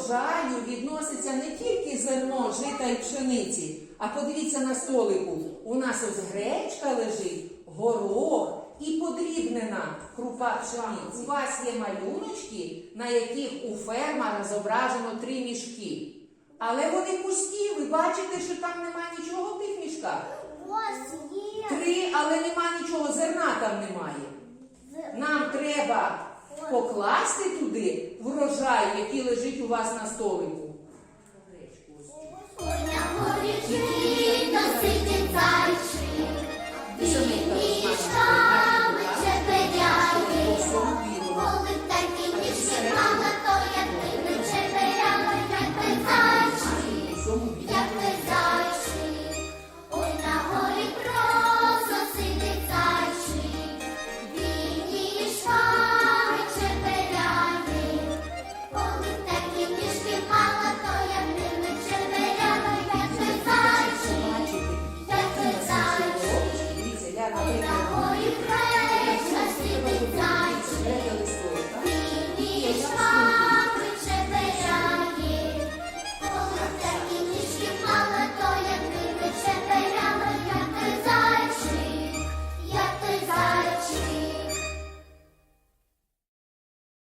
врожаю відноситься не тільки зерно, жита і пшениці, а подивіться на столику. У нас ось гречка лежить, горох і подрібнена крупа пшениці. У вас є малюночки, на яких у фермера зображено три мішки. Але вони пусті, ви бачите, що там нема нічого в тих мішках. Три, але нема нічого, зерна там немає. Нам треба покласти туди врожай, який лежить у вас на столику.